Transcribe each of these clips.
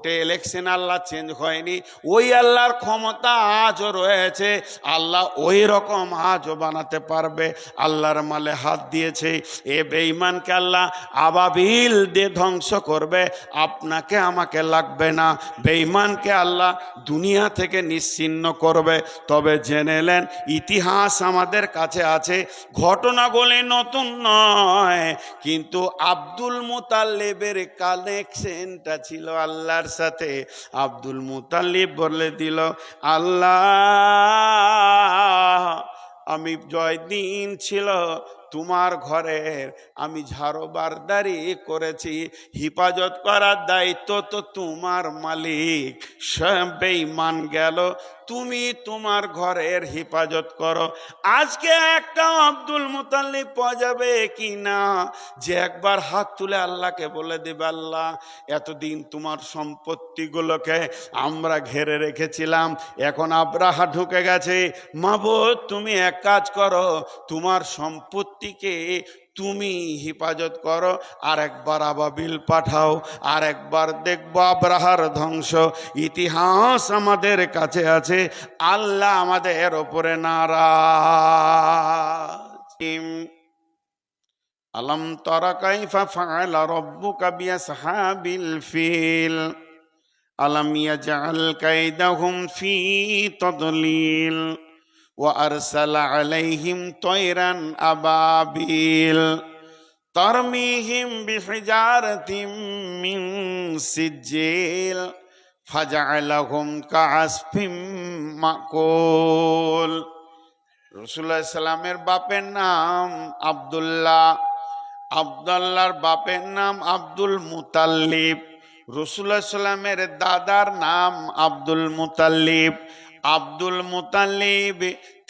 ভোটে ইলেকশন আল্লাহ চেঞ্জ হয়নি। ওই আল্লাহর ক্ষমতা আজও রয়েছে। আল্লাহ ওই রকম আজও বানাতে পারবে। আল্লাহর মালে হাত দিয়েছে। এ বেঈমানকে আল্লাহ আবাবিল দিয়ে ধ্বংস করবে। আপনাকে আমাকে লাগবে না। বেঈমানকে আল্লাহ দুনিয়া থেকে নিশ্চিন্ন করবে। তবে জেনে নেন, ইতিহাস আমাদের কাছে আছে। ঘটনাগুলি নতুন নয়। কিন্তু আব্দুল মুতাল্লিবের কানেকশনটা ছিল আল্লাহর সাথে আব্দুল মুতালিব বলে দিল আল্লাহ আমি জয় দিন ছিল তোমার ঘরের আমি ঝাড়োবারদারি করেছি। হিফাজত করার দায়িত্ব তো তোমার মালিক। বেঈমান গেল। তুমি তোমার ঘরের হেফাজত করো। আজকে একটা আব্দুল মুতাল্লিব পাওয়া যাবে কি না যে একবার হাত তুলে আল্লাহকে বলে দেবে, আল্লাহ, এতদিন তোমার সম্পত্তিগুলোকে আমরা ঘেরে রেখেছিলাম। এখন আব্রাহা ঢুকে গেছে। মাবুদ, তুমি এক কাজ করো। তোমার সম্পত্তিকে তুমি হেফাজত করো আর একবার আবাবিল পাঠাও আর একবার দেখব আব্রাহার ধ্বংস। ইতিহাস আমাদের কাছে আছে, আল্লাহ আমাদের ওপরে নারাজ। আলম তরা ফিল। আলম ইয়াজআল কাইদাহুম ফি তাদলিল। وأرسل عليهم طيرا أبابيل ترميهم بحجارة من سجيل فجعلهم كعصف মাকুল রসুল্লাহ সাল্লামের বাপের নাম আবদুল্লাহ আবদুল্লাহর বাপের নাম আব্দুল মুতাল্লিব রসুল্লাহ সাল্লামের দাদার নাম আব্দুল মুতাল্লিব আব্দুল মুতাল্লিব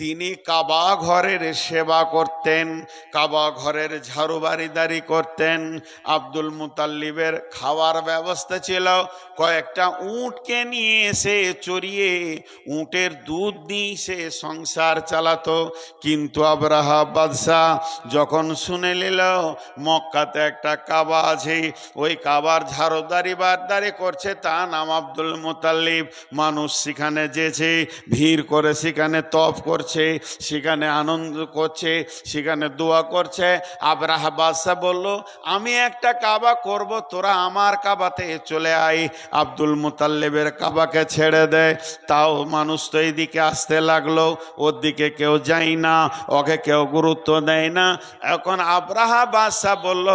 তিনি কাবা ঘরের সেবা করতেন, কাবা ঘরের ঝাড়ুবাড়িদারি করতেন, আব্দুল মুতাল্লিবের খাওয়ার ব্যবস্থা ছিল। কয়েকটা উঁটকে নিয়ে এসে চড়িয়ে উঁটের দুধ দিয়ে সে সংসার চালাতো। কিন্তু আবরাহা বাদশাহ যখন শুনে নিল, মক্কাতে একটা কাবা আছে, ওই কাবার ঝাড়ুদারি বারদারি করছে তা নাম আব্দুল মুতাল্লিব। মানুষ সেখানে যেছে, ভিড় করে সেখানে তপ করছে। সেখানে আনন্দ করছে, সেখানে দোয়া করছে। আবরাহ বাদশাহ বলল, আমি একটা কাবা করব, তোরা আমার কাবাতে চলে আয়। আব্দুল মুতাল্লিবের কাবাকে ছেড়ে দেয় তাও মানুষ তো এইদিকে আসতে লাগল ওর দিকে কেউ যায় না, ওকে কেউ গুরুত্ব দেয় না। এখন আব্রাহা বাদশাহ বলল,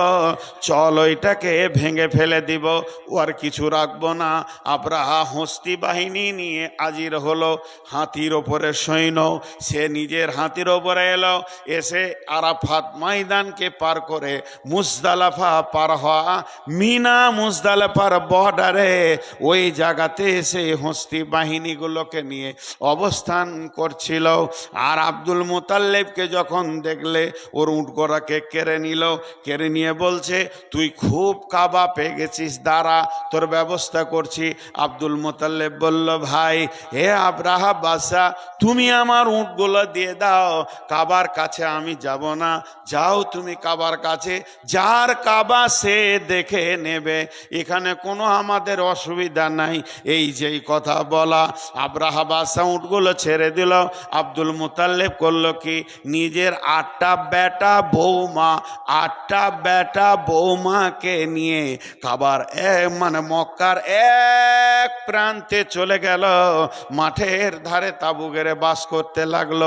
চল ওইটাকে ভেঙে ফেলে দিব, ও আর কিছু রাখব না। আব্রাহা হস্তি বাহিনী নিয়ে আজির হলো, হাতির ওপরে সৈন্য সে নিজের হাতির ওপরে এলো, এসে আরাফাত ময়দানকে পার করে মুজদালাফা পার হওয়া, মিনা মুজদালাফার বর্ডারে ওই জায়গাতে এসে হস্তি বাহিনীগুলোকে নিয়ে অবস্থান করছিল। আর আব্দুল মোতাল্লেবকে যখন দেখলে, ওর উটগোড়াকে কেড়ে নিল, কেড়ে নিয়ে বলছে, তুই খুব কাবা পেয়ে গেছিস, দাঁড়া, তোর ব্যবস্থা করছি। আব্দুল মোতাল্লেব বলল, ভাই, হে আব্রাহা বাসা তুমি আমার উঁটগুলো দিয়ে দাও। কাবার কাছে আমি যাব না। যাও তুমি কাবার কাছে। যার কাবা সে দেখে নেবে। এখানে কোনো আমাদের অসুবিধা নাই। এই যেই কথা বলা। আব্রাহা বাসা উঁটগুলো ছেড়ে দিল। আব্দুল মুতাল্লেব করল কি? নিজের আটটা বেটা বৌমা, আটটা বেটা বৌমাকে নিয়ে কাবার এক মানে মক্কার এক প্রান্তে চলে গেল। মাঠের ধারে তাবু গেড়ে বাস করতে লাগল।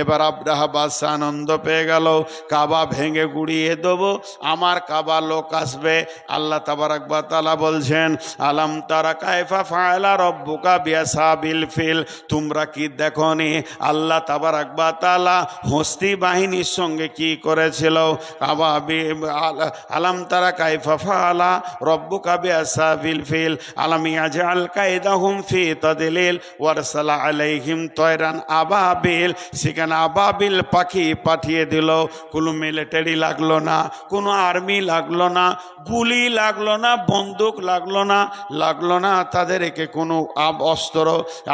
এবার আব্রাহা বাদশাহ আনন্দ পেয়ে গেল। কাবা ভেঙে গুড়িয়ে দেবো। আমার কাবা লোক আসবে। আল্লাহ তাবারাকবা বলছেন, আলাম তারা কায়ফা ফায়লা রব্বুকা বিয়াসাবিল ফিল? তোমরা কি দেখো নি আল্লাহ তাবারাকবা তালা হস্তি বাহিনীর সঙ্গে কি করেছিল? কাবা আলাম তারা কাইফা ফালা রব্বুকা বিয়াসাবিল ফিল? আলাম ইয়াজআল কায়দাহুম ফি তাদলিল? ওয়ারসালা আলাইহিম তয়রান আবাবিল আবাবিল সেখানে আবাবিল পাখি পাঠিয়ে দিল। কোনো মিলিটারি লাগল না, কোনো আর্মি লাগল না, গুলি লাগল না, বন্দুক লাগল না লাগল না। তাদেরকে কোনো আব অস্ত্র,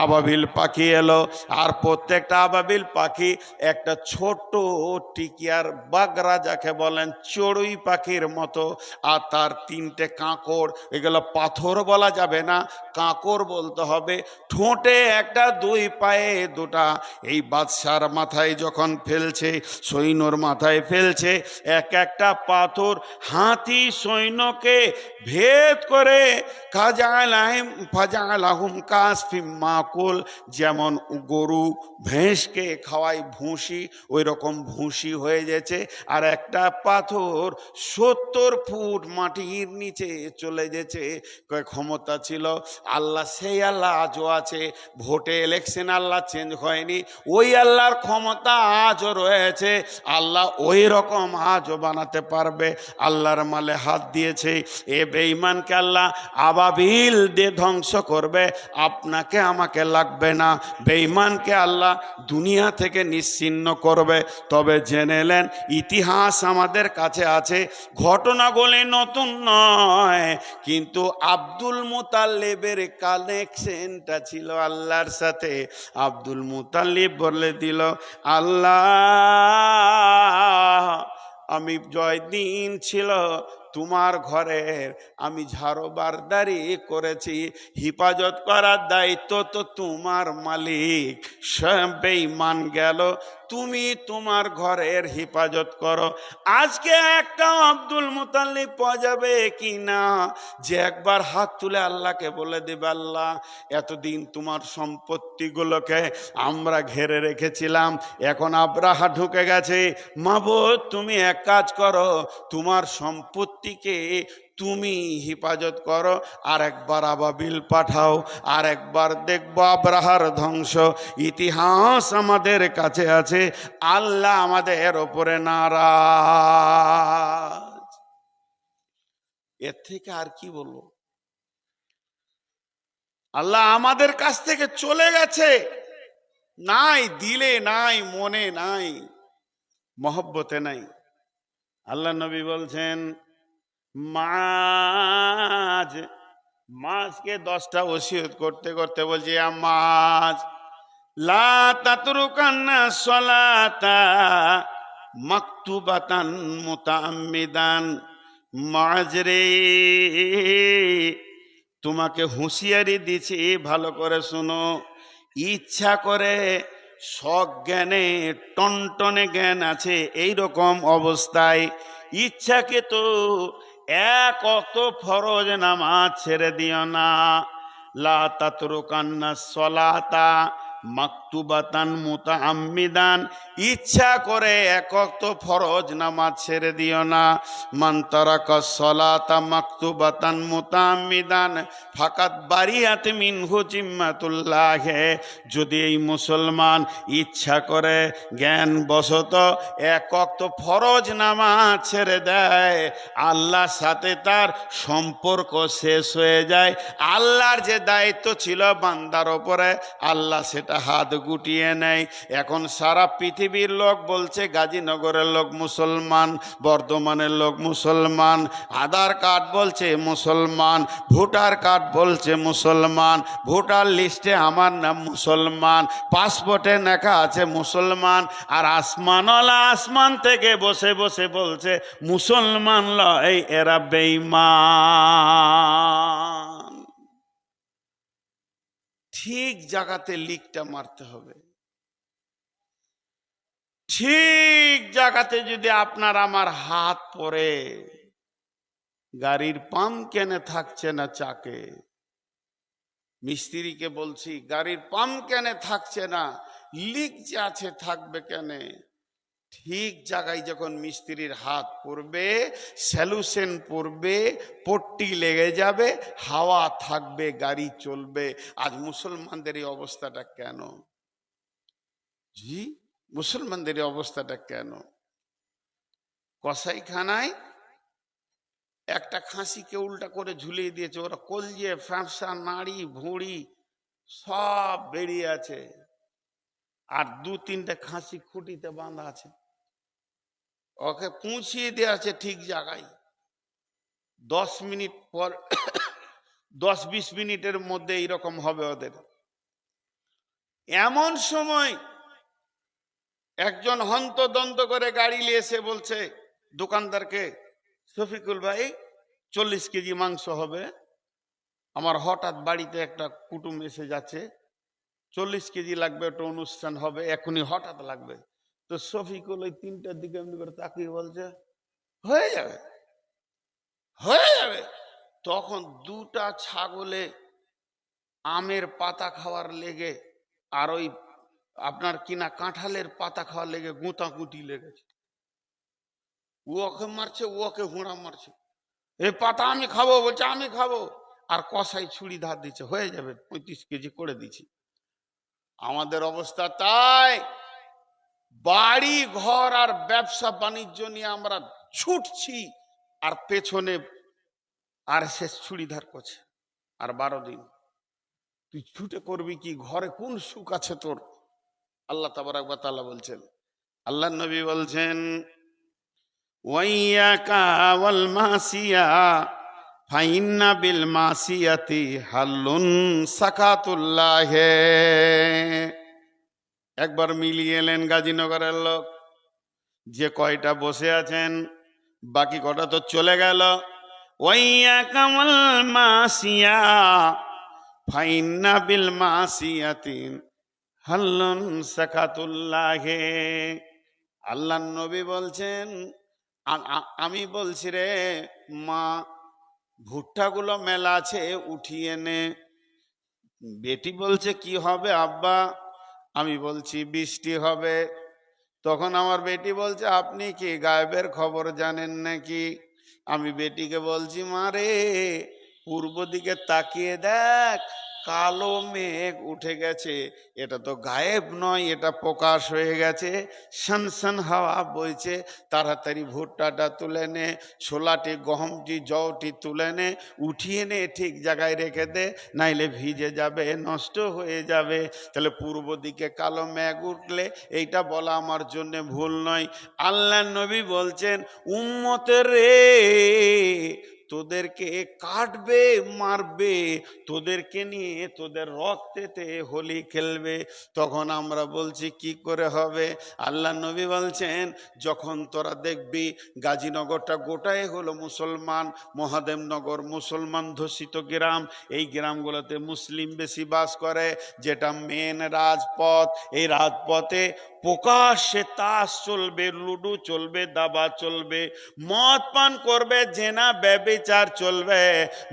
আবাবিল পাখি এলো। আর প্রত্যেকটা আবাবিল পাখি একটা ছোট টিকিয়ার বাগরা যাকে বলেন চড়ুই পাখির মতো। আর তার তিনটে কাঁকড়, এগুলো পাথর বলা যাবে না, কাঁকড় বলতে হবে। ঠোঁটে একটা, দুই পায়ে দুটা। এই বাদশার মাথায় যখন ফেলছে, সৈন্যর মাথায় ফেলছে, এক একটা পাথর হাতি সৈন্যকে ভেদ করে মাকুল যেমন গরু ভেঁসকে খাওয়াই ভুসি ওই রকম ভুসি হয়ে গেছে। আর একটা পাথর সত্তর ফুট মাটির নিচে চলে গেছে। ক্ষমতা ছিল? আল্লাহ, সেই আল্লাহ আজও আছে। ভোটে ইলেকশন আল্লাহ চেঞ্জ হয়নি। ওই আল্লাহর ক্ষমতা আজও রয়েছে। আল্লাহ ওই রকম আজও বানাতে পারবে। আল্লাহর মালে হাত দিয়েছে। এ বেঈমানকে আল্লাহ আবাবিল দিয়ে ধ্বংস করবে। আপনাকে আমাকে লাগবে না। বেঈমানকে আল্লাহ দুনিয়া থেকে নিশ্চিন্ন করবে। তবে জেনেলেন ইতিহাস আমাদের কাছে আছে। ঘটনাগুলি নতুন নয়। কিন্তু আব্দুল মুতাল্লিবের কানেকশনটা ছিল আল্লাহর সাথে। আব্দুল মুতাল্লিব বলে দিল, আল্লাহ, আমি জয়দিন ছিল তোমার ঘরের, আমি ঝাড়োবারদারি করেছি। হিফাজত করার দায়িত্ব তো তোমার মালিক। বেঈমান গেল। তুমি তোমার ঘরের হেফাজত করো। আজকে একটা আব্দুল মুতাল্লিব পাওয়া যাবে কি না যে একবার হাত তুলে আল্লাহকে বলে দেবে, আল্লাহ, এতদিন তোমার সম্পত্তিগুলোকে আমরা ঘেরে রেখেছিলাম, এখন আব্রাহা ঢুকে গেছে। মাবুদ, তুমি এক কাজ করো, তোমার সম্পত্তিকে তুমি হেফাজত করো আর একবার আবাবিল পাঠাও আর একবার দেখব আব্রাহার ধ্বংস। ইতিহাস আমাদের কাছে আছে, আল্লাহ আমাদের ওপরে নারাজ। এর থেকে আর কি বলব? আল্লাহ আমাদের কাছ থেকে চলে গেছে। নাই দিলে নাই, মনে নাই, মহব্বতে নাই। আল্লাহ নবী বলছেন মাছ, মাছকে দশটা ওসিয়ত করতে করতে বলছি মাছ, লা তাতরুকান্না সলাতা মাকতুবাতান মুতাআম্মিদান মাছ রে, তোমাকে হুঁশিয়ারি দিছি, ভালো করে শোনো। ইচ্ছা করে সজ্ঞানে টনটনে জ্ঞান আছে এই রকম অবস্থায়। ইচ্ছাকে তো এক অত ফরজ নামাজ ছেড়ে দিও না। লা তাতরুকান্না সলাতা মাকতুবাতান মুতা আম্মিদান ইচ্ছা করে একক তো ফরজ নামাজ ছেড়ে দিও না। মান্তারাক সলাতা মাকতুবাতান মুতা আম্মিদান ফাকাত বারিয়াত মিনহু জিম্মাতুল্লাহ। যদি এই মুসলমান ইচ্ছা করে জ্ঞান বশত একক তো ফরজ নামাজ ছেড়ে দেয়। আল্লাহর সাথে তার সম্পর্ক শেষ হয়ে যায়। আল্লাহর যে দায়িত্ব ছিল বান্দার ওপরে, আল্লাহ সেটা হাত গুটিয়ে নেয়। এখন সারা পৃথিবীর লোক বলছে, গাজীনগরের লোক মুসলমান, বর্ধমানের লোক মুসলমান, আধার কার্ড বলছে মুসলমান, ভোটার কার্ড বলছে মুসলমান, ভোটার লিস্টে আমার নাম মুসলমান, পাসপোর্টে লেখা আছে মুসলমান, আর আসমানওয়ালা আসমান থেকে বসে বসে বলছে, মুসলমান লয়, এরা বেঈমান। ঠিক জায়গাতে লিকটা মারতে হবে। ঠিক জায়গাতে যদি আপনার আমার হাত পরে গাড়ির পাম্প কেনে থাকছে না চাকে? মিস্ত্রিকে বলছি, গাড়ির পাম্প কেনে থাকছে না, লিক যে আছে থাকবে কেনে? ঠিক জায়গায় যখন মিস্ত্রির হাত পড়বে স্যালুশন পড়বে, পট্টি লেগে যাবে, হাওয়া থাকবে, গাড়ি চলবে। আজ মুসলমানদের এই অবস্থাটা কেন? জি, মুসলমানদের এই অবস্থাটা কেন? কসাইখানায় একটা খাসিকে উল্টা করে ঝুলিয়ে দিয়েছে, ওরা কলজে ফ্যাঁপসা নাড়ি, ভুঁড়ি সব বেরিয়ে আছে। আর দু তিনটে খাসি খুঁটিতে বাঁধা আছে। ওকে পৌঁছিয়ে দেওয়া আছে ঠিক জায়গায়। দশ মিনিট পর, দশ বিশ মিনিটের মধ্যে এইরকম হবে ওদের। এমন সময় একজন হন্তদন্ত করে গাড়ি নিয়ে এসে বলছে, দোকানদারকে, শফিকুল ভাই, চল্লিশ কেজি মাংস হবে। আমার হঠাৎ বাড়িতে একটা কুটুম এসে যাচ্ছে। চল্লিশ কেজি লাগবে, একটা অনুষ্ঠান হবে, এখনই হঠাৎ লাগবে। তো শফিকুল ওই তিনটার দিকে এমনি করে তাকিয়ে বলছে, হয়ে যাবে হয়ে যাবে। তখন দুটা ছাগলে আমের পাতা খাওয়ার লেগে আর ওই আপনার কিনা কাঁঠালের পাতা খাওয়ার লেগে গুঁতাগুঁতি লেগেছে। ও ওকে মারছে, ও ওকে হুঁড়া মারছে। এই পাতা আমি খাব, বলছে, আমি খাব। আর কষাই ছুরি ধার দিচ্ছে, হয়ে যাবে, পঁয়ত্রিশ কেজি করে দিচ্ছি। আমাদের অবস্থা তাই। বাড়ি, ঘর আর ব্যবসা বাণিজ্য নিয়ে আমরা ছুটছি আর পেছনে আর সে ছুরি ধার করছে আর বারো দিন। তুই ছুটে করবি কি? ঘরে কোন সুখ আছে তোর? আল্লাহ তাবারাক তাআলা বলছেন আল্লাহ নবী বলছেন, ওয়াইয়াকা ওয়াল মাসিয়া হাল্লুন সাকাতুল্লাহ। একবার মিলিয়ে এলেন গাজীনগরের লোক। যে কয়টা বসে আছেন, বাকি কটা তো চলে গেল। ওয়াইয়াকা ওয়াল মাসিয়া, ফাইন্না বিল মাসিয়াতিন হাল্লুন সাকাতুল্লাহে। আল্লাহ নবী বলছেন আমি বলছি রে, মা, ভুট্টাগুলো মেলা আছে উঠিয়ে নে। বেটি বলছে, কি হবে আব্বা? আমি বলছি, বৃষ্টি হবে। তখন আমার বেটি বলছে, আপনি কি গায়েবের খবর জানেন নাকি? আমি বেটিকে বলছি মারে পূর্ব দিকে তাকিয়ে দেখ কালো মেঘ উঠে গেছে। এটা তো গায়েব নয়, এটা প্রকাশ হয়ে গেছে। সান হাওয়া বইছে, তাড়াতাড়ি ভুট্টাটা তুলে নে, ছোলাটি, গহমটি জওটি তুলে নে, উঠিয়ে নে, ঠিক জায়গায় রেখে দে, নাইলে ভিজে যাবে, নষ্ট হয়ে যাবে। তাহলে পূর্ব দিকে কালো মেঘ উঠলে এইটা বলা আমার জন্য ভুল নয়। আল্লাহ নবী বলছেন, উম্মতের রে তোদেরকে কাটবে, মারবে, তোদেরকে নিয়ে তোদের রক্তেতে হোলি খেলবে। তখন আমরা বলছি, কি করে হবে? আল্লাহ নবী বলছেন, যখন তোরা দেখবি গাজীনগরটা গোটাই হলো মুসলমান, মহাদেবনগর মুসলমান ধর্ষিত গ্রাম, এই গ্রামগুলোতে মুসলিম বেশি বাস করে, যেটা মেন রাজপথ, এই রাজপথে প্রকাশ্যে তাস চলবে, লুডু চলবে, দাবা চলবে, মদ পান করবে, জেনা, ব্যবিচার চলবে,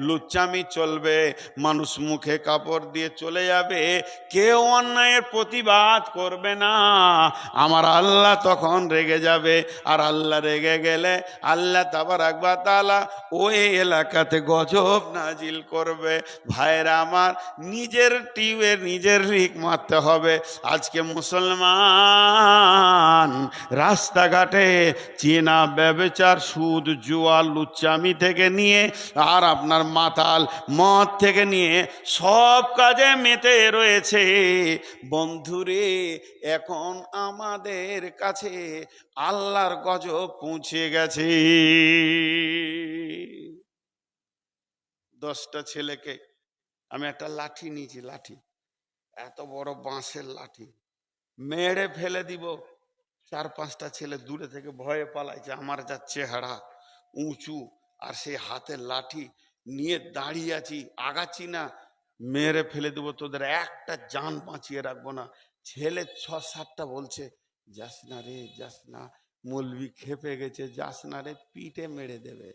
লুচ্চামি চলবে, মানুষ মুখে কাপড় দিয়ে চলে যাবে, কেউ অন্যায়ের প্রতিবাদ করবে না। আমার আল্লাহ তখন রেগে যাবে, আর আল্লাহ রেগে গেলে আল্লাহ তাবার আকবা তালা ওই এলাকাতে গজব নাজিল করবে। ভাইরা আমার, নিজের টিউবে নিজের রিক মারতে হবে। আজকে মুসলমান রাস্তাঘাটে চেনা ব্যবচার সুদ জুয়া লুচ্চামি থেকে নিয়ে আর আপনার মাতাল মদ থেকে নিয়ে সব কাজে মেতে রয়েছে। বন্ধুরে, এখন আমাদের কাছে আল্লাহর গজব পৌঁছে গেছে। দশটা ছেলেকে আমি একটা লাঠি নিয়েছি, লাঠি। এত বড় বাঁশের লাঠি। মেরে ফেলে দিব। চার পাঁচটা ছেলে দূরে থেকে ভয়ে পালাইছে, আমার যা চেহারা উঁচু আর সেই হাতের লাঠি নিয়ে দাঁড়িয়ে আছি, আগাচ্ছি না, মেরে ফেলে দেবো তোদের, একটা জান বাঁচিয়ে রাখব না। ছেলে ছ সাতটা বলছে, যাস না রে, যাস না, মলবি খেপে গেছে, যাস না রে, পিঠে মেরে দেবে।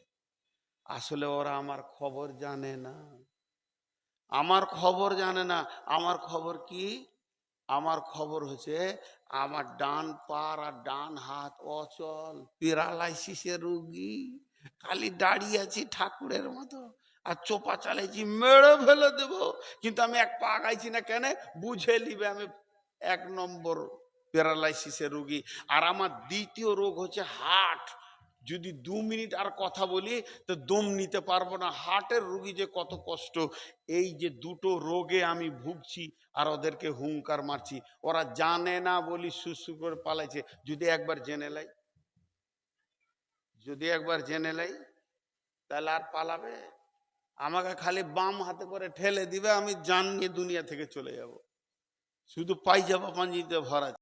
আসলে ওরা আমার খবর জানে না। আমার খবর জানে না, আমার খবর কি? আমার খবর হচ্ছে আমার ডান পার আর ডান হাত অচল, প্যারালাইসিসের রুগী। খালি দাঁড়িয়ে আছি ঠাকুরের মতো, আর চোপা চালাইছি, মেরে ফেলে দেব। কিন্তু আমি এক পা আগাইছি না কেন? বুঝে নিবে আমি এক নম্বর প্যারালাইসিসের রুগী। আর আমার দ্বিতীয় রোগ হচ্ছে হার্ট। যদি দু মিনিট আর কথা বলি, তো দম নিতে পারব না। হার্টের রুগী যে কত কষ্ট। এই যে দুটো রোগে আমি ভুগছি আর ওদেরকে হুঙ্কার মারছি। ওরা জানে না বলি সুসু করে পালাইছে। যদি একবার জেনে লাই। যদি একবার জেনে লাই, তাহলে আর পালাবে? আমাকে খালি বাম হাতে করে ঠেলে দিবে, আমি জান নিয়ে দুনিয়া থেকে চলে যাব। শুধু পাইজামা পাঞ্জিতে ভরা।